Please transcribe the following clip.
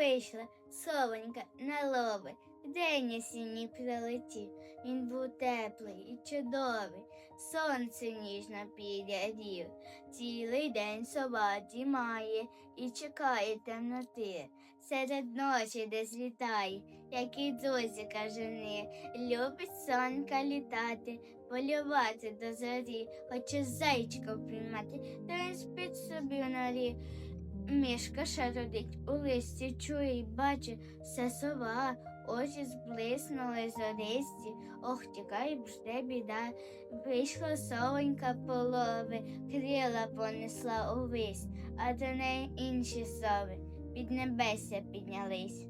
Вийшла совонька на лови, день осінній прилетів. Він був теплий і чудовий, сонце ніжно підрядів. Цілий день сова має і чекає темноти. Серед ночі десь літає, як і дзузіка жени. Любить сонька літати, полювати до зорі, хоче зайчика впіймати, та він спить собі норі. Мішка шародить у листі, чує й бачить все сова, очі зблиснули зористі, ох, тікай, жде біда. Вийшла совонька полови, крила понесла увесь, а до неї інші сови під небесся піднялись.